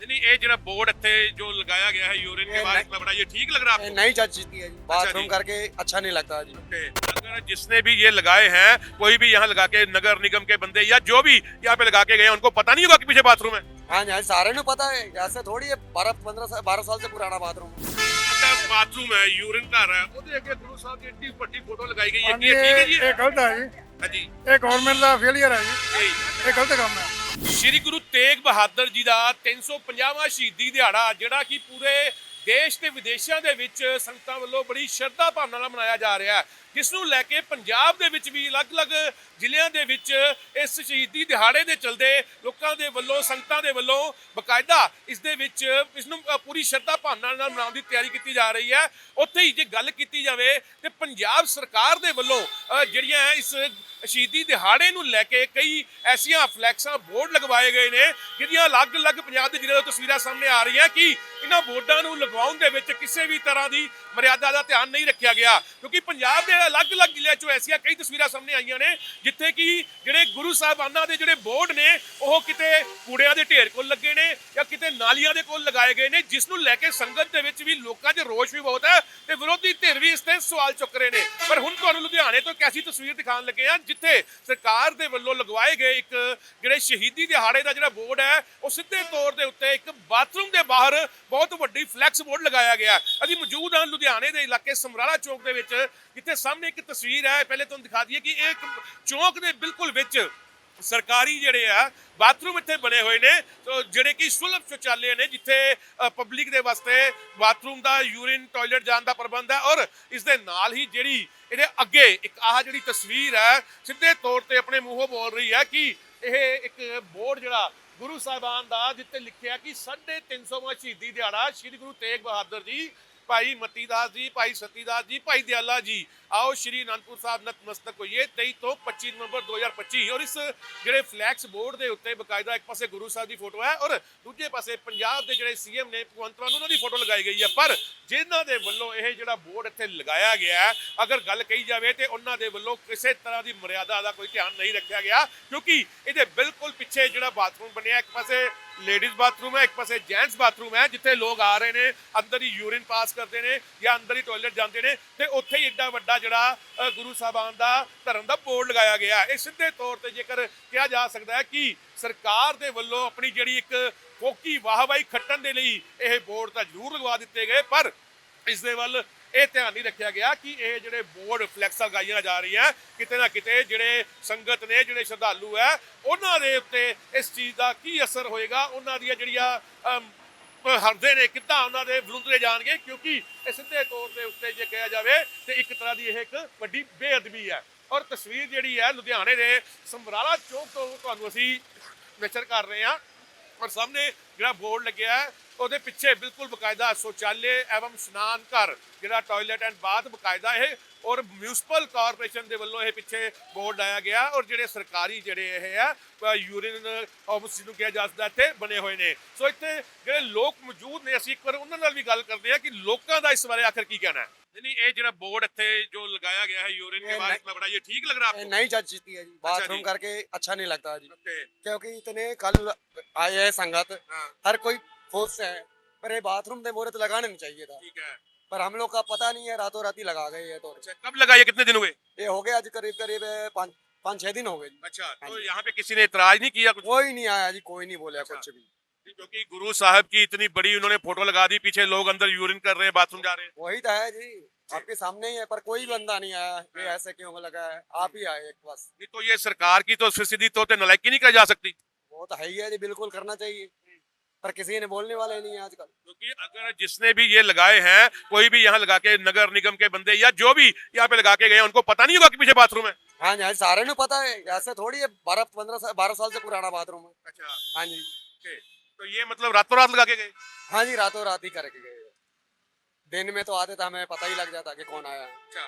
नहीं नहीं ये जरा बोर्ड ਇੱਥੇ जो लगाया गया है यूरिन के ये बाद नहीं- इतना बड़ा ये ठीक लग रहा है ये आपको नई चीज है जी बाथरूम जी। करके अच्छा नहीं लगता जी ओके। अगर जिसने भी ये लगाए हैं कोई भी यहाँ लगा के नगर निगम के बंदे या जो भी यहाँ पे लगा के गए हैं उनको पता नहीं होगा कि पीछे बाथरूम है हाँ जी हाँ सारे ने पता है ऐसे थोड़ी है बारह पंद्रह साल बारह साल से पुराना बाथरूम अच्छा बाथरूम है यूरिन घर है ਉਹਦੇ ਅੱਗੇ ਗੁਰੂ ਸਾਹਿਬ ਦੀ ਏਡੀ ਵੱਡੀ ਫੋਟੋ ਲਗਾਈ ਗਈ ਹੈ ਹਾਂਜੀ ਕੀ ਇਹ ਠੀਕ ਹੈ ਜੀ ਇਹ ਇਹ ਗਲਤ ਹੈ ਜੀ ਹਾਂਜੀ ਇਹ ਗਵਰਨਮੈਂਟ ਦਾ ਫੇਲਿਅਰ ਹੈ ਜੀ ਸਹੀ ਇਹ ਗਲਤ ਕੰਮ ਹੈ ਸ਼੍ਰੀ ਗੁਰੂ ਤੇਗ ਬਹਾਦਰ ਜੀ ਦਾ 350ਵਾਂ ਸ਼ਹੀਦੀ ਦਿਹਾੜਾ, ਜਿਹੜਾ ਕਿ ਪੂਰੇ ਦੇਸ਼ ਤੇ ਵਿਦੇਸ਼ਾਂ ਦੇ ਵਿੱਚ ਸੰਗਤਾਂ ਵੱਲੋਂ ਬੜੀ ਸ਼ਰਧਾ ਭਾਵਨਾ ਨਾਲ ਮਨਾਇਆ ਜਾ ਰਿਹਾ ਹੈ। ਜਿਸ ਨੂੰ ਲੈ ਕੇ ਪੰਜਾਬ ਦੇ ਵਿੱਚ ਵੀ ਅਲੱਗ-ਅਲੱਗ ਜ਼ਿਲ੍ਹਿਆਂ ਦੇ ਵਿੱਚ ਇਸ ਸ਼ਹੀਦੀ ਦਿਹਾੜੇ ਦੇ ਚਲਦੇ ਲੋਕਾਂ ਦੇ ਵੱਲੋਂ, ਸੰਗਤਾਂ ਦੇ ਵੱਲੋਂ ਬਕਾਇਦਾ ਇਸ ਦੇ ਵਿੱਚ ਇਸ ਨੂੰ ਪੂਰੀ ਸ਼ਰਧਾ ਭਾਵਨਾ ਨਾਲ ਮਨਾਉਣ ਦੀ ਤਿਆਰੀ ਕੀਤੀ ਜਾ ਰਹੀ ਹੈ। ਉੱਥੇ ਹੀ ਜੇ ਗੱਲ ਕੀਤੀ ਜਾਵੇ ਤੇ ਪੰਜਾਬ ਸਰਕਾਰ ਦੇ ਵੱਲੋਂ ਜਿਹੜੀਆਂ ਇਸ ਸ਼ਹੀਦੀ ਦਿਹਾੜੇ ਨੂੰ ਲੈ ਕੇ ਕਈ ਐਸੀਆਂ ਫਲੈਕਸਾਂ, ਬੋਰਡ ਲਗਵਾਏ ਗਏ ਨੇ, ਜਿਹਦੀਆਂ ਅਲੱਗ-ਅਲੱਗ ਪੰਜਾਬ ਦੇ ਜ਼ਿਲ੍ਹਿਆਂ ਤੋਂ ਤਸਵੀਰਾਂ ਸਾਹਮਣੇ ਆ ਰਹੀਆਂ ਕਿ ਇਹਨਾਂ ਬੋਰਡਾਂ ਨੂੰ ਲਗਵਾਉਣ ਦੇ ਵਿੱਚ ਕਿਸੇ ਵੀ ਤਰ੍ਹਾਂ ਦੀ ਮਰਿਆਦਾ ਦਾ ਧਿਆਨ ਨਹੀਂ ਰੱਖਿਆ ਗਿਆ। ਕਿਉਂਕਿ ਪੰਜਾਬ ਦੇ ਅਲੱਗ-ਅਲੱਗ ਜ਼ਿਲ੍ਹਿਆਂ 'ਚੋਂ ਐਸੀਆਂ ਕਈ ਤਸਵੀਰਾਂ ਸਾਹਮਣੇ ਆਈਆਂ ਨੇ, ਜਿੱਥੇ ਕਿ ਜਿਹੜੇ ਗੁਰੂ ਸਾਹਿਬਾਨਾਂ ਦੇ ਜਿਹੜੇ ਬੋਰਡ ਨੇ, ਉਹ ਕਿਤੇ ਕੂੜਿਆਂ ਦੇ ਢੇਰ ਕੋਲ ਲੱਗੇ ਨੇ ਜਾਂ ਕਿਤੇ ਨਾਲੀਆਂ ਦੇ ਕੋਲ ਲਗਾਏ ਗਏ ਨੇ, ਜਿਸ ਨੂੰ ਲੈ ਕੇ ਸੰਗਤ ਦੇ ਵਿੱਚ ਵੀ ਲੋਕਾਂ 'ਚ ਰੋਸ਼ ਵੀ ਬਹੁਤ ਹੈ ਤੇ ਵਿਰੋਧੀ ਧਿਰ ਵੀ ਇਸ ਤੇ ਸਵਾਲ ਚੁੱਕ ਰਹੇ ਨੇ। ਪਰ ਹੁਣ ਤੁਹਾਨੂੰ ਲੁਧਿਆਣੇ ਤੋਂ ਇੱਕ ਐਸੀ ਤਸਵੀਰ ਦਿਖਾਉਣ ਲੱਗੇ ਆ ਜਿੱਥੇ ਸਰਕਾਰ ਦੇ ਵੱਲੋਂ ਲਗਵਾਏ ਗਏ ਇੱਕ ਜਿਹੜੇ ਸ਼ਹੀਦੀ ਦਿਹਾੜੇ ਦਾ ਜਿਹੜਾ ਬੋਰਡ ਹੈ, ਉਹ ਸਿੱਧੇ ਤੌਰ ਦੇ ਉੱਤੇ ਇੱਕ ਬਾਥਰੂਮ ਦੇ ਬਾਹਰ ਬਹੁਤ ਵੱਡੀ ਫਲੈਕਸ ਬੋਰਡ ਲਗਾਇਆ ਗਿਆ। ਅਸੀਂ ਮੌਜੂਦ ਹਾਂ ਲੁਧਿਆਣੇ ਦੇ ਇਲਾਕੇ ਸਮਰਾਲਾ ਚੌਕ ਦੇ ਵਿੱਚ, ਜਿੱਥੇ ਸਾਹਮਣੇ ਇੱਕ ਤਸਵੀਰ ਹੈ। ਪਹਿਲੇ ਤੁਹਾਨੂੰ ਦਿਖਾ ਦਈਏ ਕਿ ਇਹ ਇੱਕ ਚੌਕ ਦੇ ਬਿਲਕੁਲ ਵਿੱਚ ਸਰਕਾਰੀ ਜਿਹੜੇ ਆ, ਬਾਥਰੂਮ ਇੱਥੇ ਬਣੇ ਹੋਏ ਨੇ। ਜਿਹੜੇ ਕਿ ਸੁਲਭ ਸ਼ੌਚਾਲੇ ਨੇ, ਜਿੱਥੇ ਪਬਲਿਕ ਦੇ ਵਾਸਤੇ ਬਾਥਰੂਮ ਦਾ ਯੂਰਿਨ ਟਾਇਲਟ ਜਾਣ ਦਾ ਪ੍ਰਬੰਧ ਹੈ ਔਰ ਇਸ ਦੇ ਨਾਲ ਹੀ ਜਿਹੜੀ ਇਹਦੇ ਅੱਗੇ ਇੱਕ ਆਹ ਜਿਹੜੀ ਤਸਵੀਰ ਹੈ, ਸਿੱਧੇ ਤੌਰ ਤੇ ਆਪਣੇ ਮੂੰਹੋਂ ਬੋਲ ਰਹੀ ਹੈ ਕਿ ਇਹ ਇੱਕ ਬੋਰਡ ਜਿਹੜਾ ਗੁਰੂ ਸਾਹਿਬਾਨ ਦਾ ਜਿੱਤੇ ਲਿਖਿਆ ਕਿ 350ਵਾਂ ਸ਼ਹੀਦੀ ਦਿਹਾੜਾ, ਸ੍ਰੀ ਗੁਰੂ ਤੇਗ ਬਹਾਦਰ ਜੀ ਭਾਈ ਮਤੀਦਾਸ ਜੀ, ਭਾਈ ਸਤੀਦਾਸ ਜੀ, ਭਾਈ ਦਿਆਲਾ ਜੀ। ਆਓ ਸ਼੍ਰੀ ਅਨੰਦਪੁਰ ਸਾਹਿਬ ਨਤਮਸਤਕ ਹੋਈਏ 23 ਤੋਂ 25 ਨਵੰਬਰ 2025 ਔਰ ਇਸ ਜਿਹੜੇ ਫਲੈਕਸ ਬੋਰਡ ਦੇ ਉੱਤੇ ਬਕਾਇਦਾ ਇੱਕ ਪਾਸੇ ਗੁਰੂ ਸਾਹਿਬ ਦੀ ਫੋਟੋ ਹੈ, ਔਰ ਦੂਜੇ ਪਾਸੇ ਪੰਜਾਬ ਦੇ ਜਿਹੜੇ ਸੀਐਮ ਨੇ ਭਗਵੰਤ ਮਾਨ, ਉਹਨਾਂ ਦੀ ਫੋਟੋ ਲਗਾਈ ਗਈ ਹੈ। ਪਰ ਜਿਨ੍ਹਾਂ ਦੇ ਵੱਲੋਂ ਇਹ ਜਿਹੜਾ ਬੋਰਡ ਇੱਥੇ ਲਗਾਇਆ ਗਿਆ ਅਗਰ ਗੱਲ ਕਹੀ ਜਾਵੇ ਤੇ ਉਹਨਾਂ ਦੇ ਵੱਲੋਂ ਕਿਸੇ ਤਰ੍ਹਾਂ ਦੀ ਮਰਿਆਦਾ ਦਾ ਕੋਈ ਧਿਆਨ ਨਹੀਂ ਰੱਖਿਆ ਗਿਆ, ਕਿਉਂਕਿ ਇਹਦੇ ਬਿਲਕੁਲ ਪਿੱਛੇ ਜਿਹੜਾ ਬਾਥਰੂਮ ਬਣਿਆ, ਇੱਕ ਪਾਸੇ ਲੇਡੀਜ਼ ਬਾਥਰੂਮ ਹੈ, ਇੱਕ ਪਾਸੇ ਜੈਂਟਸ ਬਾਥਰੂਮ ਹੈ, ਜਿੱਥੇ ਲੋਕ ਆ ਰਹੇ ਨੇ, ਅੰਦਰ ਹੀ ਯੂਰਿਨ ਪਾਸ ਕਰਦੇ ਨੇ ਜਾਂ ਅੰਦਰ ਹੀ ਟਾਇਲਟ ਜਾਂਦੇ ਨੇ ਤੇ ਉੱਥੇ ਹੀ ਏਡਾ ਵੱਡਾ ਜਿਹੜਾ ਗੁਰੂ ਸਾਹਿਬਾਨ ਦਾ ਧਰਮ ਦਾ ਬੋਰਡ ਲਗਾਇਆ ਗਿਆ ਇਹ ਸਿੱਧੇ ਤੌਰ ਤੇ ਜੇਕਰ ਕਿਹਾ ਜਾ ਸਕਦਾ ਹੈ ਕਿ ਸਰਕਾਰ ਦੇ ਵੱਲੋਂ ਆਪਣੀ ਜਿਹੜੀ ਇੱਕ ਫੋਕੀ ਵਾਹਵਾਈ ਖੱਟਣ ਦੇ ਲਈ ਇਹ ਬੋਰਡ ਤਾਂ ਜ਼ਰੂਰ ਲਗਵਾ ਦਿੱਤੇ ਗਏ, ਪਰ ਇਸ ਦੇ ਵੱਲ ਇਹ ਧਿਆਨ ਨਹੀਂ ਰੱਖਿਆ ਗਿਆ ਕਿ ਇਹ ਜਿਹੜੇ ਬੋਰਡ ਫਲੈਕਸਾਂ ਲਗਾਈਆਂ ਜਾ ਰਹੀਆਂ, ਕਿਤੇ ਨਾ ਕਿਤੇ ਜਿਹੜੇ ਸੰਗਤ ਨੇ, ਜਿਹੜੇ ਸ਼ਰਧਾਲੂ ਹੈ, ਉਹਨਾਂ ਦੇ ਉੱਤੇ ਇਸ ਚੀਜ਼ ਦਾ ਕੀ ਅਸਰ ਹੋਏਗਾ? ਉਹਨਾਂ ਦੀਆਂ ਜਿਹੜੀਆਂ ਹਰਦੇ ਨੇ, ਕਿੱਦਾਂ ਉਹਨਾਂ ਦੇ ਵਲੁੰਦਰੇ ਜਾਣਗੇ? ਕਿਉਂਕਿ ਇਹ ਸਿੱਧੇ ਤੌਰ ਦੇ ਉੱਤੇ ਜੇ ਕਿਹਾ ਜਾਵੇ ਤੇ ਇੱਕ ਤਰ੍ਹਾਂ ਦੀ ਇਹ ਇੱਕ ਵੱਡੀ ਬੇਅਦਬੀ ਹੈ। ਔਰ ਤਸਵੀਰ ਜਿਹੜੀ ਹੈ ਲੁਧਿਆਣੇ ਦੇ ਸਮਰਾਲਾ ਚੌਕ ਤੋਂ ਤੁਹਾਨੂੰ ਅਸੀਂ ਵਿਚਰ ਕਰ ਰਹੇ ਹਾਂ। ਔਰ ਸਾਹਮਣੇ ਜਿਹੜਾ ਬੋਰਡ ਲੱਗਿਆ ਹੈ, ਉਹਦੇ ਪਿੱਛੇ ਬਿਲਕੁਲ ਬਕਾਇਦਾ ਸ਼ੌਚਾਲੇ ਐਵਮ ਇਸ਼ਨਾਨ ਘਰ, ਜਿਹੜਾ ਟਾਇਲਟ ਐਂਡ ਬਾਥ ਬਕਾਇਦਾ ਇਹ, ਔਰ ਮਿਊਨਿਸਪਲ ਕਾਰਪੋਰੇਸ਼ਨ ਦੇ ਵੱਲੋਂ ਇਹ ਪਿੱਛੇ ਬੋਰਡ ਲਾਇਆ ਗਿਆ, ਔਰ ਜਿਹੜੇ ਸਰਕਾਰੀ ਜਿਹੜੇ ਇਹ ਆ ਯੂਰੀਨ ਆਫਿਸ ਨੂੰ ਕਿਹਾ ਜਾ ਸਕਦਾ, ਇੱਥੇ ਬਣੇ ਹੋਏ ਨੇ। ਸੋ ਇੱਥੇ ਜਿਹੜੇ ਲੋਕ ਮੌਜੂਦ ਨੇ, ਅਸੀਂ ਇੱਕ ਵਾਰ ਉਹਨਾਂ ਨਾਲ ਵੀ ਗੱਲ ਕਰਦੇ ਹਾਂ ਕਿ ਲੋਕਾਂ ਦਾ ਇਸ ਬਾਰੇ ਆਖਰ ਕੀ ਕਹਿਣਾ ਹੈ। ਨਹੀਂ ਇਹ ਜਿਹੜਾ ਬੋਰਡ ਇੱਥੇ ਜੋ ਲਗਾਇਆ ਗਿਆ ਹੈ ਯੂਰਿਨ के बाद इतना ਬੜਾ ਇਹ ठीक लग रहा ये नई चीज है जी बाथरूम जी। करके अच्छा नहीं लगता जी ओके क्योंकि इतने कल आए हैं संगत हाँ हर कोई फोर्स से है पर ये बाथरूम में मुहूर्त लगाना नहीं चाहिए था ठीक है पर हम लोग का पता नहीं है रातों रात ही लगा गए ये तो अच्छा कब लगाया कितने दिन हुए ये हो गया आज करीब करीब पाँच पाँच छह दिन हो गए जी अच्छा हाँ तो जी। यहाँ पे किसी ने इतराज नहीं किया कुछ कोई नहीं आया जी कोई नहीं बोला अच्छा। कुछ भी क्योंकि गुरु साहब की इतनी बड़ी उन्होंने फ़ोटो लगा दी पीछे लोग अंदर यूरिन कर रहे हैं बाथरूम जा रहे हैं। वही तो है जी। आपके सामने ही है पर कोई बंदा नहीं आया ये ऐसे क्यों लगा है? आप ही आए एक बस। नहीं तो ये सरकार की तो सीधी तौर पे नलायकी नहीं कर जा सकती। वो तो है ही है जी बिल्कुल करना चाहिए। पर किसी ने बोलने वाले नहीं है आजकल। क्योंकि अगर जिसने भी ये लगाए हैं कोई भी यहाँ लगा के नगर निगम के बंदे या जो भी यहाँ पे लगा के गए उनको पता नहीं होगा कि पीछे बाथरूम है। हाँ जी हाँ सारे ने पता है। ऐसे थोड़ी है बारह पंद्रह बारह साल से पुराना बाथरूम है। अच्छा। हाँ जी। तो ये मतलब रातों रात लगा के गए? हाँ जी रातों रात ही करके गए। दिन में तो आते थे हमें पता ही लग जाता कि कौन आया अच्छा।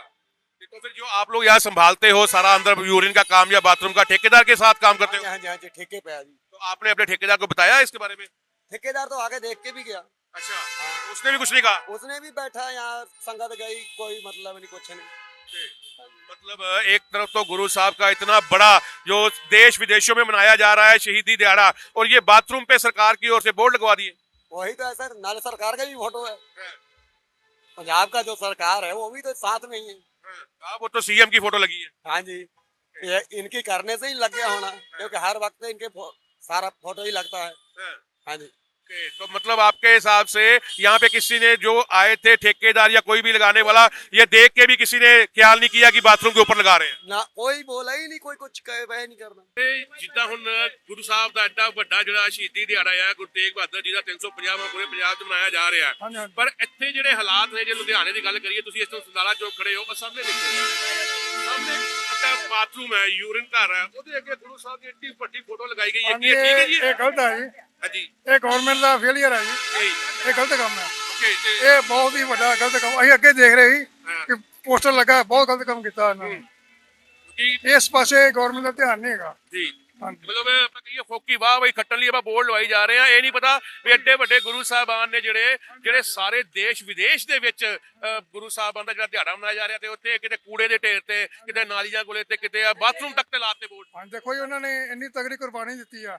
तो फिर जो आप लोग यहाँ संभालते हो सारा अंदर यूरिन का काम या बाथरूम का ठेकेदार के साथ काम करते हाँ? हो हाँ जी हाँ जी ठेके पे जी। तो आपने अपने ठेकेदार को बताया इसके बारे में? ठेकेदार तो आगे देख के भी गया। अच्छा। हाँ। उसने भी कुछ नहीं कहा? उसने भी बैठा यहाँ संगत गई कोई मतलब नहीं कुछ नहीं। हाँ। मतलब एक तरफ़ तो गुरु साहब का इतना बड़ा जो देश विदेशों में मनाया जा रहा है शहीदी दिहाड़ा और ये बाथरूम पे सरकार की ओर से बोर्ड लगवा दिए। वही तो है सर नाले सरकार का भी फ़ोटो है। पंजाब का जो सरकार है वो भी तो साथ में ही है। हाँ, वो तो सीएम की फ़ोटो लगी है। हाँ जी। ये इनकी करने से ही लग गया होना क्योंकि हर वक्त इनके फो- सारा फ़ोटो ही लगता है। हाँ। जी। ओके, तो मतलब आपके हिसाब से यहाँ पे किसी ने जो आए थे ठेकेदार या कोई भी लगाने वाला ये देख के भी किसी ने ख्याल नहीं किया कि बाथरूम के ऊपर लगा रहे हैं ना कोई बोला ही नहीं कोई कुछ कहे वह नहीं करना ਤੇ ਜਿੱਦਾਂ ਹੁਣ ਗੁਰੂ ਸਾਹਿਬ ਦਾ ਐਡਾ ਵੱਡਾ ਜਿਹੜਾ ਸ਼ਹੀਦੀ ਦਿਹਾੜਾ ਆ ਗੁਰੂ ਤੇਗ ਬਹਾਦਰ ਜੀ ਦਾ 350ਵਾਂ ਪੂਰੇ ਪੰਜਾਬ 'ਚ ਮਨਾਇਆ ਜਾ ਰਿਹਾ ਹਾਂਜੀ ਹਾਂਜੀ ਪਰ ਇੱਥੇ ਜਿਹੜੇ ਹਾਲਾਤ ਨੇ ਜੇ ਲੁਧਿਆਣੇ ਦੀ ਗੱਲ ਕਰੀਏ ਤੁਸੀਂ ਇਸ ਤੋਂ ਸੰਦਾਲਾ ਚੌਕ ਖੜੇ ਹੋ ਉਹ ਸਾਹਮਣੇ ਦੇਖੋ ਸਾਹਮਣੇ ਇੱਕ ਬਾਥਰੂਮ ਹੈ ਯੂਰਿਨ ਘਰ ਹੈ। ਉਹਦੇ ਅੱਗੇ ਗੁਰੂ ਸਾਹਿਬ ਦੀ ਏਡੀ ਵੱਡੀ ਫੋਟੋ ਲਗਾਈ ਗਈ ਹੈ। ਹਾਂਜੀ ਕੀ ਇਹ ਠੀਕ ਹੈ ਇਹ ਜੀ? ਇਹ ਗਲਤ ਹੈ ਜੀ। ਹਾਂਜੀ। ਇਹ ਗਵਰਨਮੈਂਟ ਦਾ ਫੇਲਿਅਰ ਹੈ ਜੀ। ਜੀ। ਇਹ ਗਲਤ ਕੰਮ ਹੈ। ਇਹ ਬਹੁਤ ਹੀ ਵੱਡਾ ਗਲਤ ਕੰਮ। ਅਸੀਂ ਅੱਗੇ ਦੇਖ ਰਹੇ ਸੀ। ਕਿ ਪੋਸਟਰ ਲੱਗਾ ਬਹੁਤ ਗਲਤ ਕੰਮ ਕੀਤਾ ਇਹਨਾਂ ਨੇ। ਇਸ ਪਾਸੇ ਗਵਰਨਮੈਂਟ ਦਾ ਧਿਆਨ ਨਹੀਂ ਹੈਗਾ। ਜੀ। ਮਤਲਬ ਆਪਾਂ ਕਹੀਏ ਫੋਕੀ ਵਾਹ ਬਈ ਖੱਟਣ ਲਈ ਆਪਾਂ ਬੋਰਡ ਲਵਾਈ ਜਾ ਰਹੇ ਆ ਇਹ ਨਹੀਂ ਪਤਾ ਵੀ ਐਡੇ ਵੱਡੇ ਗੁਰੂ ਸਾਹਿਬਾਨ ਨੇ ਜਿਹੜੇ ਜਿਹੜੇ ਸਾਰੇ ਦੇਸ਼ ਵਿਦੇਸ਼ ਦੇ ਵਿੱਚ ਅ, ਗੁਰੂ ਸਾਹਿਬਾਨ ਦਾ ਜਿਹੜਾ ਦਿਹਾੜਾ ਮਨਾਇਆ ਜਾ ਰਿਹਾ ਤੇ ਉੱਥੇ ਕਿਤੇ ਕੂੜੇ ਦੇ ਢੇਰ ਤੇ ਕਿਤੇ ਨਾਲੀਆਂ ਕੋਲੇ ਤੇ ਕਿਤੇ ਆ ਬਾਥਰੂਮ ਤੱਕ ਤੇ ਲਾਤੇ ਬੋਰਡ ਹਾਂਜੀ ਦੇਖੋ ਜੀ ਉਹਨਾਂ ਨੇ ਇੰਨੀ ਤਗੜੀ ਕੁਰਬਾਨੀ ਦਿੱਤੀ ਆ।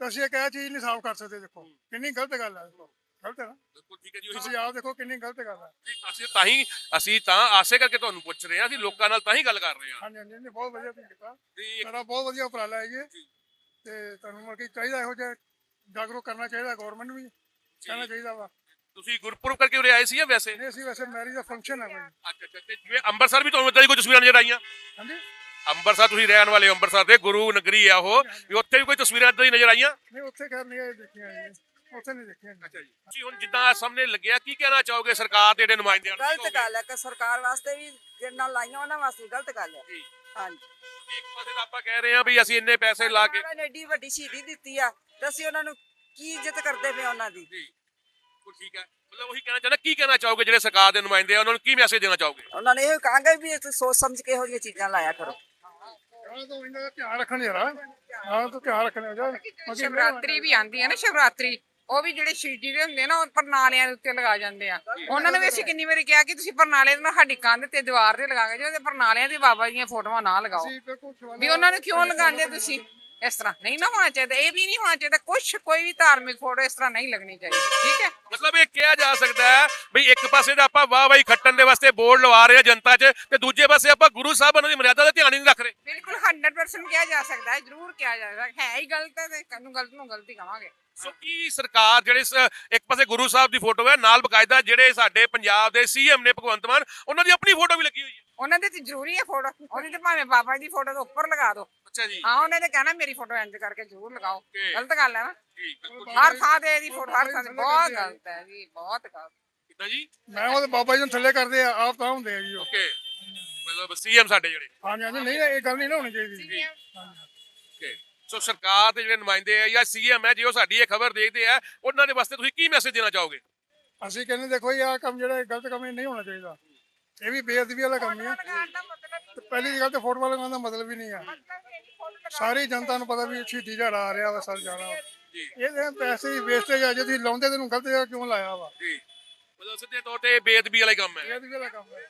ਤਾਂ ਅਸੀਂ ਇੱਕ ਇਹ ਚੀਜ਼ ਨਹੀਂ ਸਾਫ਼ ਕਰ ਸਕਦੇ ਦੇਖੋ। ਕਿੰਨੀ ਗਲਤ ਗੱਲ ਹੈ ਦੇਖੋ ਗਲਤ ਹੈ ਨਾ? ਬਿਲਕੁਲ ਠੀਕ ਹੈ ਜੀ ਉਹੀ ਤੁਸੀਂ ਆਪ ਦੇਖੋ ਕਿੰਨੀ ਗਲਤ ਗੱਲ ਹੈ। ਅਸੀਂ ਤਾਂ ਹੀ ਅਸੀਂ ਤਾਂ ਆਸੇ ਕਰਕੇ ਤੁਹਾਨੂੰ ਪੁੱਛ ਰਹੇ ਹਾਂ ਅਸੀਂ ਲੋਕਾਂ ਨਾਲ ਤਾਂ ਹੀ ਗੱਲ ਕਰ ਰਹੇ ਹਾਂ। ਹਾਂਜੀ ਹਾਂਜੀ ਹਾਂਜੀ, ਬਹੁਤ ਵਧੀਆ ਤੁਸੀਂ ਕੀਤਾ। ਵੀ ਸਾਡਾ ਬਹੁਤ ਵਧੀਆ ਉਪਰਾਲਾ ਹੈ ਇਹ ਤੇ ਤੁਹਾਨੂੰ ਮਤਲਬ ਕਿ ਚਾਹੀਦਾ ਇਹੋ ਜਿਹਾ ਜਾਗਰੂਕ ਕਰਨਾ ਚਾਹੀਦਾ ਗਵਰਨਮੈਂਟ ਨੂੰ ਵੀ ਕਹਿਣਾ ਚਾਹੀਦਾ ਵਾ। ਤੁਸੀਂ ਗੁਰਪੁਰਬ ਕਰਕੇ ਉਰੇ ਆਏ ਸੀ ਜਾਂ ਵੈਸੇ? ਨਹੀਂ ਅਸੀਂ ਵੈਸੇ ਮੈਰਿਜ ਦਾ ਫੰਕਸ਼ਨ ਹੈ ਕੋਈ ਅੱਛਾ ਅੱਛਾ ਤੇ ਜਿਵੇਂ ਅੰਮ੍ਰਿਤਸਰ ਵੀ ਤੁਹਾਨੂੰ ਇਦਾਂ ਦੀ ਕੋਈ ਤਸਵੀਰਾਂ ਨਜ਼ਰ ਆਈਆਂ? ਹਾਂਜੀ। ਅੰਮ੍ਰਿਤਸਰ ਤੁਸੀਂ ਰਹਿਣ ਵਾਲੇ ਹੋ ਅੰਮ੍ਰਿਤਸਰ ਦੇ ਗੁਰੂ ਨਗਰੀ ਆ ਉਹ। ਵੀ ਉੱਥੇ ਵੀ ਕੋਈ ਤਸਵੀਰਾਂ ਇਦਾਂ ਦੀ ਨਜ਼ਰ ਆਈਆਂ? ਨਹੀਂ ਉੱਥੇ ਖੈਰ ਨਹੀਂ ਇਹ ਦੇਖੀਆਂ ਜੀ ਉੱਥੇ ਨਹੀਂ ਦੇਖੀਆਂ ਜੀ। ਅੱਛਾ ਜੀ। ਤੁਸੀਂ ਹੁਣ ਜਿੱਦਾਂ ਸਾਹਮਣੇ ਲੱਗਿਆ ਕੀ ਕਹਿਣਾ ਚਾਹੋਗੇ ਸਰਕਾਰ ਦੇ ਜਿਹੜੇ ਨੁਮਾਇੰਦੇ ਹਨ ਗਲਤ ਗੱਲ ਹੈ ਕਿ ਸਰਕਾਰ ਵਾਸਤੇ ਵੀ ਜਿੰਨਾ ਲਾਈਆਂ ਉਹਨਾਂ ਵਾਸਤੇ ਵੀ ਗਲਤ ਗੱਲ ਹੈ। ਜੀ। ਹਾਂਜੀ। ਇੱਕ ਪਾਸੇ ਤਾਂ ਆਪਾਂ ਕਹਿ ਰਹੇ ਹਾਂ ਵੀ ਅਸੀਂ ਇੰਨੇ ਪੈਸੇ ਲਾ ਕੇ ਉਹਨਾਂ ਨੇ ਏਡੀ ਵੱਡੀ ਸ਼ਹੀਦੀ ਦਿੱਤੀ ਆ ਤੇ ਅਸੀਂ ਉਹਨਾਂ ਨੂੰ ਕੀ ਇੱਜ਼ਤ ਕਰਦੇ ਪਏ ਉਹਨਾਂ ਦੀ? ਜੀ। ਉਹ ਠੀਕ ਹੈ। ਮਤਲਬ ਉਹੀ ਕਹਿਣਾ ਚਾਹੁੰਦਾ ਕੀ ਕਹਿਣਾ ਚਾਹੋਗੇ ਜਿਹੜੇ ਸਰਕਾਰ ਦੇ ਨੁਮਾਇੰਦੇ ਆ? ਉਹਨਾਂ ਨੂੰ ਕੀ ਮੈਸੇਜ ਦੇਣਾ ਚਾਹੋਗੇ? ਉਹਨਾਂ ਨੇ ਇਹ ਕਹਾਂਗੇ ਵੀ ਤੁਸੀਂ ਸੋਚ ਸਮਝ ਕੇ ਇਹੋ ਜਿਹੀਆਂ ਚੀਜ਼ਾਂ ਲਾਇਆ ਕਰੋ। ਹਾਂ ਤਾਂ ਇਹਨਾਂ ਦਾ ਧਿਆਨ ਰੱਖਣ ਜਰਾ ਹਾਂ ਤਾਂ ਧਿਆਨ ਰੱਖਣਾ ਜਾ ਸ਼ਿਵਰਾਤਰੀ ਵੀ ਆਂਦੀ ਹੈ ਨਾ ਸ਼ਿਵਰਾਤਰੀ। ਉਹ ਵੀ ਜਿਹੜੇ ਸ਼ਿਵਜੀ ਦੇ ਹੁੰਦੇ ਆ ਨਾ ਉਹ ਪਰਨਾਲਿਆਂ ਦੇ ਉੱਤੇ ਲਗਾ ਜਾਂਦੇ ਆ। ਉਹਨਾਂ ਨੂੰ ਵੀ ਅਸੀਂ ਕਿੰਨੀ ਵਾਰੀ ਕਿਹਾ ਕਿ ਤੁਸੀਂ ਪਰਨਾਲੇ ਦੇ ਨਾਲ ਸਾਡੀ ਕੰਧ ਤੇ ਦੀਵਾਰ ਤੇ ਲਗਾ ਕੇ ਜੋ ਤੇ ਪਰਨਾਲਿਆਂ ਦੀ ਬਾਬਾ ਦੀਆਂ ਫੋਟੋਆਂ ਨਾ ਲਗਾਓ। ਵੀ ਉਹਨਾਂ ਨੂੰ ਕਿਉਂ ਲਗਾਉਂਦੇ ਤੁਸੀਂ? ਇਸ ਤਰ੍ਹਾਂ ਨਹੀਂ ਨਾ ਹੋਣਾ ਚਾਹੀਦਾ ਇਹ ਵੀ ਨਹੀਂ ਹੋਣਾ ਚਾਹੀਦਾ ਕੁਛ ਕੋਈ ਵੀ ਧਾਰਮਿਕ ਫੋਟੋ ਇਸ ਤਰ੍ਹਾਂ ਨਹੀਂ ਲੱਗਣੀ ਚਾਹੀਦੀ ਠੀਕ ਹੈ? ਮਤਲਬ ਇਹ ਕਿਹਾ ਜਾ ਸਕਦਾ ਹੈ ਵੀ ਇੱਕ ਪਾਸੇ ਤਾਂ ਆਪਾਂ ਵਾਹ ਵਾਹੀ ਖੱਟਣ ਦੇ ਵਾਸਤੇ ਬੋਰਡ ਲਵਾ ਰਹੇ ਆ ਜਨਤਾ 'ਚ ਤੇ ਦੂਜੇ ਪਾਸੇ ਆਪਾਂ ਗੁਰੂ ਸਾਹਿਬਾਨਾਂ ਦੀ ਮਰਿਆਦਾ ਦਾ ਧਿਆਨ ਹੀ ਨਹੀਂ ਰੱਖ ਰਹੇ। ਬਿਲਕੁਲ 100% ਕਿਹਾ ਜਾ ਸਕਦਾ ਹੈ ਜ਼ਰੂਰ ਕਿਹਾ ਜਾ ਸਕਦਾ ਹੈ ਹੀ ਗਲਤ ਹੈ ਤੇ ਕੰਨੂੰ ਗਲਤ ਨੂੰ ਗਲਤੀ ਕਵਾਂਗੇ। ਸੋ ਕੀ ਸਰਕਾਰ ਜਿਹੜੇ ਸ- ਇੱਕ ਪਾਸੇ ਗੁਰੂ ਸਾਹਿਬ ਦੀ ਫੋਟੋ ਹੈ ਨਾਲ ਬਕਾਇਦਾ ਜਿਹੜੇ ਸਾਡੇ ਪੰਜਾਬ ਦੇ ਸੀਐਮ ਨੇ ਭਗਵੰਤ ਮਾਨ ਉਹਨਾਂ ਦੀ ਆਪਣੀ ਫੋਟੋ ਵੀ ਲੱਗੀ ਹੋਈ ਹੈ। ਉਹਨਾਂ ਦੇ ਤੇ ਜ਼ਰੂਰੀ ਹੈ ਫੋਟੋ ਉਹਦੀ ਤੇ ਭਾਵੇਂ ਬਾਬਾ ਦੀ ਫੋਟੋ ਦੇ ਉੱਪਰ ਲਗਾ ਦਿਓ ਅੱਛਾ ਜੀ। ਹਾਂ ਉਹਨੇ ਤੇ ਕਹਿਣਾ ਮੇਰੀ ਫੋਟੋ ਇੰਜ ਕਰਕੇ ਜ਼ਰੂਰ ਲਗਾਓ। Okay. ਗਲਤ ਗੱਲ ਹੈ ਨਾ। ਜੀ ਬਿਲਕੁਲ ਹਰ ਥਾਂ ਤੇ ਇਹਦੀ ਫੋਟੋ ਹਰ ਥਾਂ ਤੇ ਬਹੁਤ ਗਲਤ ਹੈ ਜੀ ਬਹੁਤ ਗਲਤ। ਕਿਦਾਂ ਜੀ? ਮੈਂ ਉਹਦੇ ਬਾਬਾ ਜੀ ਨੂੰ ਥੱਲੇ ਕਰਦੇ ਆ ਆਪ ਤਾਂ ਹੁੰਦੇ ਆ ਜੀ ਉਹ। ਓਕੇ। ਮਤਲਬ ਸੀਐਮ ਸਾਡੇ ਜਿਹੜੇ। ਹਾਂਜੀ ਹਾਂਜੀ ਨਹੀਂ ਇਹ ਗੱਲ ਨਹੀਂ ਨਾ ਹੋਣੀ ਚਾਹੀਦੀ। ਜੀ ਓਕੇ। ਸੋ ਸਰਕਾਰ ਦੇ ਜਿਹੜੇ ਨੁਮਾਇੰਦੇ ਆ ਜਾਂ ਸੀਐਮ ਹੈ ਜੇ ਉਹ ਸਾਡੀ ਇਹ ਖਬਰ ਦੇਖਦੇ ਆ ਉਹਨਾਂ ਦੇ ਵਾਸਤੇ ਤੁਸੀਂ ਕੀ ਮੈਸੇਜ ਦੇਣਾ ਚਾਹੋਗੇ? ਅਸੀਂ ਕਹਿੰਦੇ ਦੇਖੋ ਇਹ ਆ ਕੰਮ ਜਿਹੜਾ ਗਲਤ ਕੰਮ ਨਹੀਂ ਹੋਣਾ ਚਾਹੀਦਾ। ਇਹ ਵੀ ਬੇਅਦਬੀ ਵਾਲਾ ਕੰਮ ਹੀ ਆ। ਪਹਿਲੀ ਗੱਲ ਤੇ ਫੋਟੋ ਲਗਾਉਣ ਦਾ ਮਤਲਬ ਹੀ ਨਹੀਂ ਆ। ਸਾਰੀ ਜਨਤਾ ਨੂੰ ਪਤਾ ਵੀ ਸ਼ਹੀਦੀ ਦਿਹਾੜਾ ਆ ਰਿਹਾ ਵਾ ਸਰ ਜਾਣਾ ਇਹਦੇ ਪੈਸੇ ਦੀ ਵੇਸਟੇਜ ਆ ਜੇ ਤੁਸੀਂ ਲਾਉਂਦੇ ਤੈਨੂੰ ਗਲਤ ਜਗ੍ਹਾ ਕਿਉਂ ਲਾਇਆ ਵਾ? ਜੀ। ਮਤਲਬ ਸਿੱਧੇ ਤੌਰ ਤੇ ਇਹ ਬੇਅਦਬੀ ਵਾਲਾ ਕੰਮ ਹੈ। ਬੇਅਦਬੀ ਵਾਲਾ ਕੰਮ ਹੈ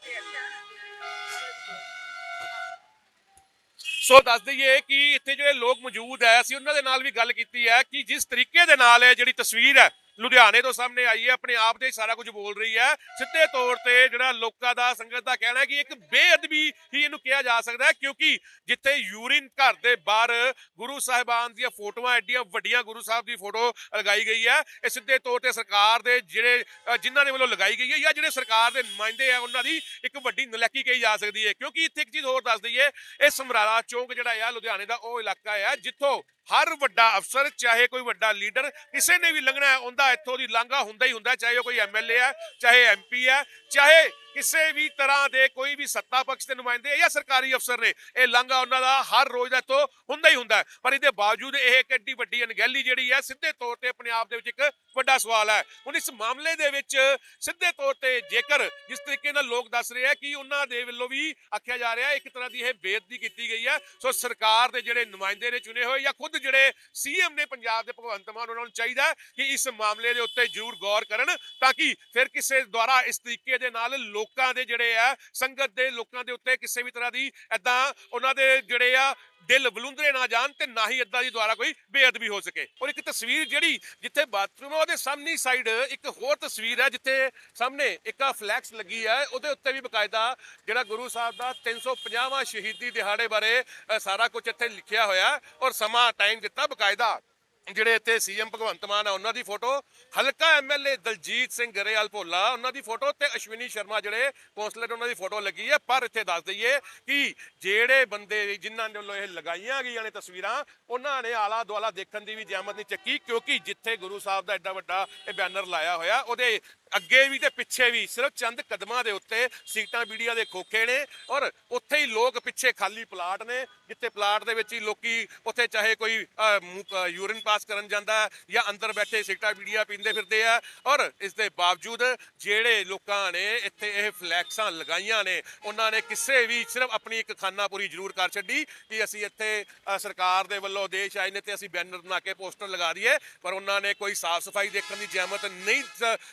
ਸੋ ਦੱਸ ਦਈਏ ਕਿ ਇੱਥੇ ਜਿਹੜੇ ਲੋਕ ਮੌਜੂਦ ਹੈ, ਅਸੀਂ ਉਹਨਾਂ ਦੇ ਨਾਲ ਵੀ ਗੱਲ ਕੀਤੀ ਹੈ ਕਿ ਜਿਸ ਤਰੀਕੇ ਦੇ ਨਾਲ ਇਹ ਜਿਹੜੀ ਤਸਵੀਰ ਹੈ ਲੁਧਿਆਣੇ ਤੋਂ ਸਾਹਮਣੇ ਆਈ ਹੈ, ਆਪਣੇ ਆਪ ਤੇ ਸਾਰਾ ਕੁਝ ਬੋਲ ਰਹੀ ਹੈ। ਸਿੱਧੇ ਤੌਰ ਤੇ ਜਿਹੜਾ ਲੋਕਾਂ ਦਾ ਸੰਗਤ ਦਾ ਕਹਿਣਾ ਹੈ ਕਿ ਇੱਕ ਬੇਅਦਬੀ ਹੀ ਇਹਨੂੰ ਕਿਹਾ ਜਾ ਸਕਦਾ ਹੈ, ਕਿਉਂਕਿ ਜਿੱਥੇ ਯੂਰਿਨ ਘਰ ਦੇ ਬਾਹਰ ਗੁਰੂ ਸਾਹਿਬਾਨ ਦੀਆਂ ਫੋਟੋਆਂ, ਐਡੀਆਂ ਵੱਡੀਆਂ ਗੁਰੂ ਸਾਹਿਬ ਦੀ ਫੋਟੋ ਲਗਾਈ ਗਈ ਹੈ, ਇਹ ਸਿੱਧੇ ਤੌਰ ਤੇ ਸਰਕਾਰ ਦੇ ਜਿਹੜੇ ਜਿਨ੍ਹਾਂ ਦੇ ਵੱਲੋਂ ਲਗਾਈ ਗਈ ਹੈ ਜਾਂ ਜਿਹੜੇ ਸਰਕਾਰ ਦੇ ਨੁਮਾਇੰਦੇ ਆ, ਉਹਨਾਂ ਦੀ ਇੱਕ ਵੱਡੀ ਨਲੈਕੀ ਕਹੀ ਜਾ ਸਕਦੀ ਹੈ। ਕਿਉਂਕਿ ਇੱਥੇ ਇੱਕ ਚੀਜ਼ ਹੋਰ ਦੱਸ ਦਈਏ, ਇਹ ਸਮਰਾਲਾ ਚੌਂਕ ਜਿਹੜਾ ਆ, ਲੁਧਿਆਣੇ ਦਾ ਉਹ ਇਲਾਕਾ ਆ, ਜਿੱਥੋਂ ਹਰ ਵੱਡਾ ਅਫਸਰ, ਚਾਹੇ ਕੋਈ ਵੱਡਾ ਲੀਡਰ, ਕਿਸੇ ਨੇ ਵੀ ਲੰਘਣਾ ਹੈ, ਉਹਦਾ ਇੱਥੋਂ ਦੀ ਲਾਂਘਾ ਹੁੰਦਾ ਹੀ ਹੁੰਦਾ ਚਾਹੇ ਉਹ ਕੋਈ ਐਮਐਲਏ ਹੈ, ਚਾਹੇ ਐਮਪੀ ਹੈ, ਚਾਹੇ ਕਿਸੇ ਵੀ ਤਰ੍ਹਾਂ ਦੇ ਕੋਈ ਵੀ ਸੱਤਾ ਪਕਸ਼ ਦੇ ਨੁਮਾਇੰਦੇ ਜਾਂ ਸਰਕਾਰੀ ਅਫਸਰ ਨੇ, ਇਹ ਲਾਂਘਾ ਉਹਨਾਂ ਦਾ ਹਰ ਰੋਜ਼ ਦਾ ਇੱਥੋਂ ਹੁੰਦਾ ਹੀ ਹੁੰਦਾ ਪਰ ਇਹਦੇ ਬਾਵਜੂਦ ਇਹ ਇੱਕ ਐਡੀ ਵੱਡੀ ਅਣਗਹਿਲੀ ਜਿਹੜੀ ਹੈ, ਸਿੱਧੇ ਤੌਰ ਤੇ ਆਪਣੇ ਆਪ ਦੇ ਵਿੱਚ ਇੱਕ ਵੱਡਾ ਸਵਾਲ ਹੈ। ਹੁਣ ਇਸ ਮਾਮਲੇ ਦੇ ਵਿੱਚ ਸਿੱਧੇ ਤੌਰ ਤੇ ਜੇਕਰ ਜਿਸ ਤਰੀਕੇ ਨਾਲ ਲੋਕ ਦੱਸ ਰਹੇ ਆ ਕਿ ਉਹਨਾਂ ਦੇ ਵੱਲੋਂ ਵੀ ਆਖਿਆ ਜਾ ਰਿਹਾ ਇੱਕ ਤਰ੍ਹਾਂ ਦੀ ਇਹ ਬੇਇੱਜ਼ਤੀ ਕੀਤੀ ਗਈ ਹੈ। ਸੋ ਸਰਕਾਰ ਦੇ ਜਿਹੜੇ ਨੁਮਾਇੰਦੇ ਨੇ ਚੁਣੇ ਹੋਏ ਜਾਂ ਖੁਦ ਜਿਹੜੇ ਸੀਐਮ ਨੇ ਪੰਜਾਬ ਦੇ ਭਗਵੰਤ ਮਾਨ, ਉਹਨਾਂ ਨੂੰ ਚਾਹੀਦਾ ਕਿ ਇਸ ਮਾਮਲੇ ਦੇ ਉੱਤੇ ਜ਼ਰੂਰ ਗੌਰ ਕਰਨ ਤਾਂ ਕਿ ਫਿਰ ਕਿਸੇ ਦੁਆਰਾ ਇਸ ਤਰੀਕੇ ਦੇ ਨਾਲ ਲੋਕ ਲੋਕਾਂ ਦੇ ਜਿਹੜੇ ਆ, ਸੰਗਤ ਦੇ ਲੋਕਾਂ ਦੇ ਉੱਤੇ ਕਿਸੇ ਵੀ ਤਰ੍ਹਾਂ ਦੀ ਐਦਾਂ ਉਹਨਾਂ ਦੇ ਜਿਹੜੇ ਆ, ਦਿਲ ਬਲੁੰਦਰੇ ਨਾ ਜਾਣ ਤੇ ਨਾ ਹੀ ਏਦਾਂ ਦੀ ਦੁਆਰਾ ਕੋਈ ਬੇਅਦਬੀ ਹੋ ਸਕੇ। ਔਰ ਇੱਕ ਤਸਵੀਰ ਜਿਹੜੀ ਜਿੱਥੇ ਬਾਥਰੂਮ ਆ, ਉਹਦੇ ਸਾਹਮਣੀ ਸਾਈਡ ਇੱਕ ਹੋਰ ਤਸਵੀਰ ਹੈ ਜਿੱਥੇ ਸਾਹਮਣੇ ਇੱਕ ਆ ਫਲੈਕਸ ਲੱਗੀ ਹੈ ਉਹਦੇ ਉੱਤੇ ਵੀ ਬਕਾਇਦਾ ਜਿਹੜਾ ਗੁਰੂ ਸਾਹਿਬ ਦਾ 350ਵਾਂ ਸ਼ਹੀਦੀ ਦਿਹਾੜੇ ਬਾਰੇ ਸਾਰਾ ਕੁਝ ਇੱਥੇ ਲਿਖਿਆ ਹੋਇਆ ਔਰ ਸਮਾਂ ਟਾਈਮ ਦਿੱਤਾ ਬਕਾਇਦਾ। ਜਿਹੜੇ ਇੱਥੇ ਸੀਐਮ ਭਗਵੰਤ ਮਾਨ ਆ ਉਹਨਾਂ ਦੀ ਫੋਟੋ। ਹਲਕਾ ਐਮਐਲਏ ਦਲਜੀਤ ਸਿੰਘ ਗਰੇਵਾਲ ਭੋਲਾ ਉਹਨਾਂ ਦੀ ਫੋਟੋ ਤੇ ਅਸ਼ਵਨੀ ਸ਼ਰਮਾ ਜਿਹੜੇ ਕੌਂਸਲਰ ਉਹਨਾਂ ਦੀ ਫੋਟੋ ਲੱਗੀ ਹੈ ਪਰ ਇੱਥੇ ਦੱਸ ਦਈਏ ਕਿ ਜਿਹੜੇ ਬੰਦੇ ਜਿਨ੍ਹਾਂ ਦੇ ਵੱਲੋਂ ਇਹ ਲਗਾਈਆਂ ਗਈਆਂ ਨੇ ਤਸਵੀਰਾਂ ਉਹਨਾਂ ਨੇ ਆਲਾ ਦੁਆਲਾ ਦੇਖਣ ਦੀ ਵੀ ਜਹਿਮਤ ਨਹੀਂ ਚੱਕੀ ਕਿਉਂਕਿ ਜਿੱਥੇ ਗੁਰੂ ਸਾਹਿਬ ਦਾ ਐਡਾ ਵੱਡਾ ਇਹ ਬੈਨਰ ਲਾਇਆ ਹੋਇਆ ਉਹਦੇ ਅੱਗੇ ਵੀ ਤੇ ਪਿੱਛੇ ਵੀ ਸਿਰਫ ਚੰਦ ਕਦਮਾਂ ਦੇ ਉੱਤੇ ਸੀਟਾਂ ਬੀੜੀਆਂ ਦੇ ਖੋਖੇ ਨੇ ਔਰ ਉੱਥੇ ਹੀ ਲੋਕ ਪਿੱਛੇ ਖਾਲੀ ਪਲਾਟ ਨੇ ਜਿੱਥੇ ਪਲਾਟ ਦੇ ਵਿੱਚ ਹੀ ਲੋਕੀ ਉੱਥੇ ਚਾਹੇ ਕੋਈ ਅਹ, ਮੂੰਹ- ਅਹ, ਕਰਨ ਜਾਂਦਾ ਹੈ ਜਾਂ ਅੰਦਰ ਬੈਠੇ ਸੀਟਾਂ ਬੀੜੀਆਂ ਪੀਂਦੇ ਫਿਰਦੇ ਆ ਔਰ ਇਸ ਦੇ ਬਾਵਜੂਦ ਜਿਹੜੇ ਲੋਕਾਂ ਨੇ ਇੱਥੇ ਇਹ ਫਲੈਕਸਾਂ ਲਗਾਈਆਂ ਨੇ ਉਹਨਾਂ ਨੇ ਕਿਸੇ ਵੀ ਸਿਰਫ ਆਪਣੀ ਇੱਕ ਖਾਨਾ ਪੂਰੀ ਜ਼ਰੂਰ ਕਰ ਛੱਡੀ ਕਿ ਅਸੀਂ ਇੱਥੇ ਸਰਕਾਰ ਦੇ ਵੱਲੋਂ ਦੇਸ਼ ਆਏ ਨੇ ਤੇ ਅਸੀਂ ਬੈਨਰ ਬਣਾ ਕੇ ਪੋਸਟਰ ਲਗਾ ਦਈਏ ਪਰ ਉਹਨਾਂ ਨੇ ਕੋਈ ਸਾਫ਼ ਸਫ਼ਾਈ ਦੇਖਣ ਦੀ ਜਹਿਮਤ ਨਹੀਂ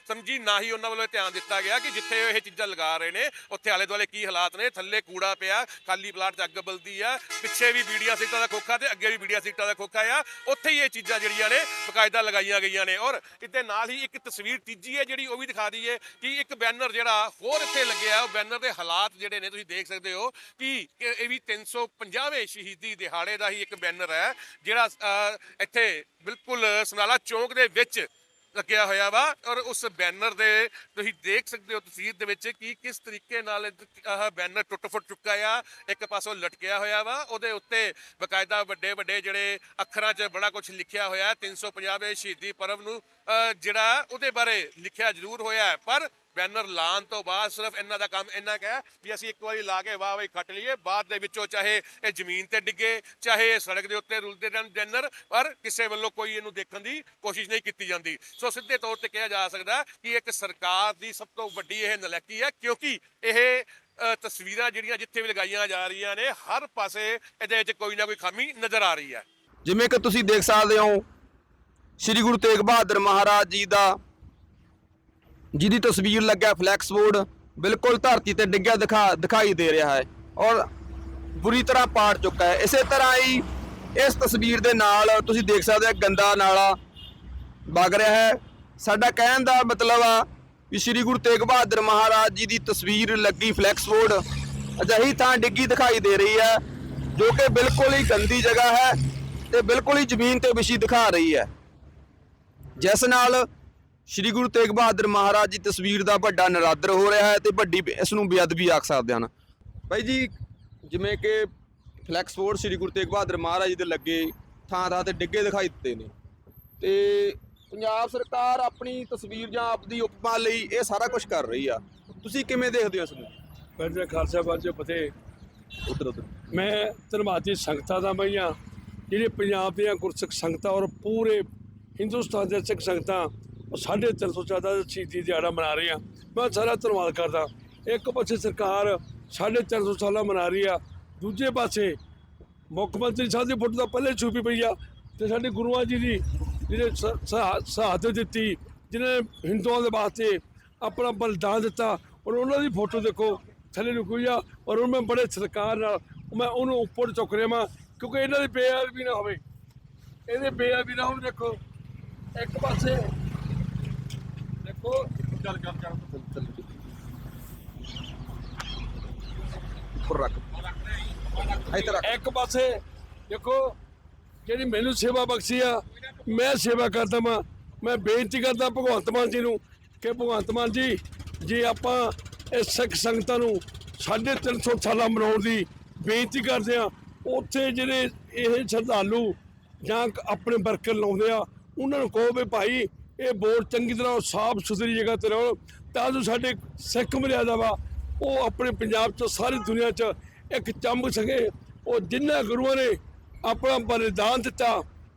ਸਮਝੀ ਨਾ ਹੀ ਉਹਨਾਂ ਵੱਲੋਂ ਇਹ ਧਿਆਨ ਦਿੱਤਾ ਗਿਆ ਕਿ ਜਿੱਥੇ ਇਹ ਚੀਜ਼ਾਂ ਲਗਾ ਰਹੇ ਨੇ ਉੱਥੇ ਆਲੇ ਦੁਆਲੇ ਕੀ ਹਾਲਾਤ ਨੇ ਥੱਲੇ ਕੂੜਾ ਪਿਆ ਖਾਲੀ ਪਲਾਟ 'ਚ ਅੱਗ ਬਲਦੀ ਆ ਪਿੱਛੇ ਵੀ ਬੀੜੀਆਂ ਸੀਟਾਂ ਦਾ ਖੋਖਾ ਤੇ ਅੱਗੇ ਵੀ ਬੀੜੀਆਂ ਸੀਟਾਂ ਦਾ ਖੋਖਾ ਆ ਉੱਥੇ ਹੀ ਇਹ ਚੀਜ਼ਾਂ ਜਿਹੜੀਆਂ ਨੇ ਬਕਾਇਦਾ ਲਗਾਈਆਂ ਗਈਆਂ ਨੇ। ਔਰ ਇਹਦੇ ਨਾਲ ਹੀ ਇੱਕ ਤਸਵੀਰ ਤੀਜੀ ਹੈ, ਜਿਹੜੀ ਉਹ ਵੀ ਦਿਖਾ ਦਈਏ ਕਿ ਇੱਕ ਬੈਨਰ ਜਿਹੜਾ ਹੋਰ ਇੱਥੇ ਲੱਗਿਆ, ਉਹ ਬੈਨਰ ਦੇ ਹਾਲਾਤ ਜਿਹੜੇ ਨੇ ਤੁਸੀਂ ਦੇਖ ਸਕਦੇ ਹੋ ਕਿ ਇਹ ਵੀ 350ਵੇਂ ਸ਼ਹੀਦੀ ਦਿਹਾੜੇ ਦਾ ਹੀ ਇੱਕ ਬੈਨਰ ਹੈ, ਜਿਹੜਾ ਇੱਥੇ ਬਿਲਕੁਲ ਸਮਰਾਲਾ ਚੌਂਕ ਦੇ ਵਿੱਚ ਲੱਗਿਆ ਹੋਇਆ ਵਾ ਔਰ ਉਸ ਬੈਨਰ ਦੇ ਤੁਸੀਂ ਦੇਖ ਸਕਦੇ ਹੋ ਤਸਵੀਰ ਦੇ ਵਿੱਚ ਕਿ ਕਿਸ ਤਰੀਕੇ ਨਾਲ ਆਹ ਬੈਨਰ ਟੁੱਟ ਫੁੱਟ ਚੁੱਕਾ ਆ, ਇੱਕ ਪਾਸੋਂ ਲਟਕਿਆ ਹੋਇਆ ਵਾ, ਉਹਦੇ ਉੱਤੇ ਬਕਾਇਦਾ ਵੱਡੇ ਵੱਡੇ ਜਿਹੜੇ ਅੱਖਰਾਂ 'ਚ ਬੜਾ ਕੁਝ ਲਿਖਿਆ ਹੋਇਆ ਹੈ 350ਵੇਂ ਸ਼ਹੀਦੀ ਪਰਵ ਨੂੰ ਜਿਹੜਾ ਉਹਦੇ ਬਾਰੇ ਲਿਖਿਆ ਜ਼ਰੂਰ ਹੋਇਆ ਪਰ ਬੈਨਰ ਲਾਉਣ ਤੋਂ ਬਾਅਦ ਸਿਰਫ ਇਹਨਾਂ ਦਾ ਕੰਮ ਇੰਨਾ ਕੁ ਹੈ ਵੀ ਅਸੀਂ ਇੱਕ ਵਾਰੀ ਲਾ ਕੇ ਵਾਹ ਵਾਹ ਖੱਟ ਲਈਏ, ਬਾਅਦ ਦੇ ਵਿੱਚੋਂ ਚਾਹੇ ਇਹ ਜ਼ਮੀਨ ਤੇ ਡਿੱਗੇ, ਚਾਹੇ ਇਹ ਸੜਕ ਦੇ ਉੱਤੇ ਰੁਲਦੇ ਰਹਿਣ ਬੈਨਰ, ਪਰ ਕਿਸੇ ਵੱਲੋਂ ਕੋਈ ਇਹਨੂੰ ਦੇਖਣ ਦੀ ਕੋਸ਼ਿਸ਼ ਨਹੀਂ ਕੀਤੀ ਜਾਂਦੀ। ਸੋ ਸਿੱਧੇ ਤੌਰ ਤੇ ਕਿਹਾ ਜਾ ਸਕਦਾ ਕਿ ਇੱਕ ਸਰਕਾਰ ਦੀ ਸਭ ਤੋਂ ਵੱਡੀ ਇਹ ਨਲੈਕੀ ਹੈ, ਕਿਉਂਕਿ ਇਹ ਤਸਵੀਰਾਂ ਜਿਹੜੀਆਂ ਜਿੱਥੇ ਵੀ ਲਗਾਈਆਂ ਜਾ ਰਹੀਆਂ ਨੇ, ਹਰ ਪਾਸੇ ਇਹਦੇ ਵਿੱਚ ਕੋਈ ਨਾ ਕੋਈ ਖਾਮੀ ਨਜ਼ਰ ਆ ਰਹੀ ਹੈ। ਜਿਵੇਂ ਕਿ ਤੁਸੀਂ ਦੇਖ ਸਕਦੇ ਹੋ ਸ੍ਰੀ ਗੁਰੂ ਤੇਗ ਬਹਾਦਰ ਮਹਾਰਾਜ ਜੀ ਦਾ, ਜਿਹਦੀ ਤਸਵੀਰ ਲੱਗਿਆ ਫਲੈਕਸ ਬੋਰਡ ਬਿਲਕੁਲ ਧਰਤੀ ਤੇ ਡਿੱਗਿਆ ਦਿਖਾ, ਦਿਖਾਈ ਦੇ ਰਿਹਾ ਹੈ ਔਰ ਬੁਰੀ ਤਰ੍ਹਾਂ ਪਾੜ ਚੁੱਕਾ ਹੈ। ਇਸੇ ਤਰ੍ਹਾਂ ਹੀ ਇਸ ਤਸਵੀਰ ਦੇ ਨਾਲ ਤੁਸੀਂ ਦੇਖ ਸਕਦੇ ਹੋ ਗੰਦਾ ਨਾਲਾ ਵਗ ਰਿਹਾ ਹੈ। ਸਾਡਾ ਕਹਿਣ ਦਾ ਮਤਲਬ ਆ ਵੀ ਸ੍ਰੀ ਗੁਰੂ ਤੇਗ ਬਹਾਦਰ ਮਹਾਰਾਜ ਜੀ ਦੀ ਤਸਵੀਰ ਲੱਗੀ ਫਲੈਕਸ ਬੋਰਡ ਅਜਿਹੀ ਥਾਂ ਡਿੱਗੀ ਦਿਖਾਈ ਦੇ ਰਹੀ ਹੈ, ਜੋ ਕਿ ਬਿਲਕੁਲ ਹੀ ਗੰਦੀ ਜਗ੍ਹਾ ਹੈ ਤੇ ਬਿਲਕੁਲ ਹੀ ਜ਼ਮੀਨ ਤੇ ਵਿਛੀ ਦਿਖਾ ਰਹੀ ਹੈ। ਜਿਸ ਨਾਲ ਸ੍ਰੀ ਗੁਰੂ ਤੇਗ ਬਹਾਦਰ ਮਹਾਰਾਜ ਦੀ ਤਸਵੀਰ ਦਾ ਵੱਡਾ ਨਰਾਦਰ ਹੋ ਰਿਹਾ ਹੈ ਤੇ ਵੱਡੀ ਇਸ ਨੂੰ ਬੇਅਦਬੀ ਆਖ ਸਕਦੇ ਹਨ। ਭਾਈ ਜੀ ਜਿਵੇਂ ਕਿ ਫਲੈਕਸ ਬੋਰਡ ਸ੍ਰੀ ਗੁਰੂ ਤੇਗ ਬਹਾਦਰ ਮਹਾਰਾਜ ਜੀ ਦੇ ਲੱਗੇ ਥਾਂ ਥਾਂ ਤੇ ਡਿੱਗੇ ਦਿਖਾਈ ਦਿੱਤੇ ਨੇ। ਤੇ ਪੰਜਾਬ ਸਰਕਾਰ ਆਪਣੀ ਤਸਵੀਰ ਜਾਂ ਆਪਦੀ ਉਪਮਾ ਲਈ ਇਹ ਸਾਰਾ ਕੁਝ ਕਰ ਰਹੀ ਆ। ਤੁਸੀਂ ਕਿਵੇਂ ਦੇਖਦੇ ਹੋ ਇਸ ਨੂੰ? ਪੰਜ ਖਾਲਸਾ ਬਾਜ ਫਤਿਹ। ਉਧਰ ਉਧਰ। ਮੈਂ ਧਰਮਾਤੀ ਸੰਗਤਾਂ ਦਾ ਮੈਂ ਹਾਂ। ਜਿਹੜੇ ਪੰਜਾਬ ਦੀਆਂ ਗੁਰਸਿੱਖ ਸੰਗਤਾਂ ਔਰ ਪੂਰੇ ਹਿੰਦੁਸਤਾਨ ਦੇ ਸਿੱਖ ਸੰਗਤਾਂ ਉਹ ਸਾਢੇ ਤਿੰਨ ਸੌ ਜ਼ਿਆਦਾ ਸ਼ਹੀਦੀ ਦਿਹਾੜਾ ਮਨਾ ਰਹੇ ਆ ਮੈਂ ਸਾਰਾ ਧੰਨਵਾਦ ਕਰਦਾ। ਇੱਕ ਪਾਸੇ ਸਰਕਾਰ ਸਾਢੇ ਤਿੰਨ ਸੌ ਸਾਲਾ ਮਨਾ ਰਹੀ ਆ, ਦੂਜੇ ਪਾਸੇ ਮੁੱਖ ਮੰਤਰੀ ਸਾਹਿਬ ਦੀ ਫੋਟੋ ਤਾਂ ਪਹਿਲੇ ਛੁਪੀ ਪਈ ਆ ਤੇ ਸਾਡੇ ਗੁਰੂਆਂ ਜੀ ਦੀ ਜਿਹੜੇ ਸ਼ਹਾਦਤ ਦਿੱਤੀ ਜਿਨ੍ਹਾਂ ਨੇ ਹਿੰਦੂਆਂ ਦੇ ਵਾਸਤੇ ਆਪਣਾ ਬਲੀਦਾਨ ਦਿੱਤਾ, ਔਰ ਉਹਨਾਂ ਦੀ ਫੋਟੋ ਦੇਖੋ, ਥੱਲੇ ਰੁਕੀ ਆ, ਔਰ ਉਹ ਮੈਂ ਬੜੇ ਸਤਿਕਾਰ ਨਾਲ ਮੈਂ ਉਹਨੂੰ ਉੱਪਰ ਚੁੱਕ ਰਿਹਾ ਵਾਂ, ਕਿਉਂਕਿ ਇਹਨਾਂ ਦੀ ਬੇਅਦਬੀ ਨਾ ਹੋਵੇ। ਇਹਦੇ ਬੇਅਦਬੀ ਨਾ ਹੋਵੇ ਦੇਖੋ ਇੱਕ ਪਾਸੇ। ਦੇਖੋ ਚੱਲ ਚੱਲ ਚੱਲ ਉੱਪਰ ਰੱਖ। ਇੱਧਰ ਰੱਖ। ਇੱਕ ਪਾਸੇ ਦੇਖੋ ਜਿਹੜੀ ਮੈਨੂੰ ਸੇਵਾ ਬਖਸ਼ੀ ਆ ਮੈਂ ਸੇਵਾ ਕਰਦਾ ਵਾਂ। ਮੈਂ ਬੇਨਤੀ ਕਰਦਾ ਭਗਵੰਤ ਮਾਨ ਜੀ ਨੂੰ ਕਿ ਭਗਵੰਤ ਮਾਨ ਜੀ ਜੇ ਆਪਾਂ ਇਹ ਸਿੱਖ ਸੰਗਤਾਂ ਨੂੰ ਸਾਢੇ ਤਿੰਨ ਸੌ ਸਾਲਾਂ ਮਨਾਉਣ ਦੀ ਬੇਨਤੀ ਕਰਦੇ ਆ ਉੱਥੇ ਜਿਹੜੇ ਇਹ ਸ਼ਰਧਾਲੂ ਜਾਂ ਆਪਣੇ ਵਰਕਰ ਲਾਉਂਦੇ ਆ ਉਹਨਾਂ ਨੂੰ ਕਹੋ ਵੀ ਭਾਈ, ਇਹ ਬੋਰਡ ਚੰਗੀ ਤਰ੍ਹਾਂ ਸਾਫ਼ ਸੁਥਰੀ ਜਗ੍ਹਾ ਤੇ ਰਹੋ, ਤਾਂ ਜੋ ਸਾਡੇ ਸਿੱਖ ਮਰਿਆਦਾ ਵਾ, ਉਹ ਆਪਣੇ ਪੰਜਾਬ 'ਚ, ਸਾਰੀ ਦੁਨੀਆ 'ਚ ਇੱਕ ਚਮਕ ਸਕੇ। ਉਹ ਜਿਨ੍ਹਾਂ ਗੁਰੂਆਂ ਨੇ ਆਪਣਾ ਬਲੀਦਾਨ ਦਿੱਤਾ,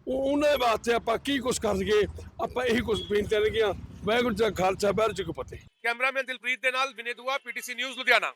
ਉਹ ਉਹਨਾਂ ਵਾਸਤੇ ਆਪਾਂ ਕੀ ਕੁਝ ਕਰ ਲਈਏ ਆਪਾਂ ਇਹੀ ਕੁਝ ਬੇਨਤੀ ਲੱਗੀਆਂ ਵਾਹਿਗੁਰੂ ਜੀ ਖਾਲਸਾ, ਵਾਹਿਗੁਰੂ ਜੀ ਕੀ ਫਤਿਹ। ਕੈਮਰਾਮੈਨ ਦਿਲਪ੍ਰੀਤ ਦੇ ਨਾਲ ਵਿਨੇ ਦੁਆ, ਪੀਟੀਸੀ ਨਿਊਜ਼ ਲੁਧਿਆਣਾ।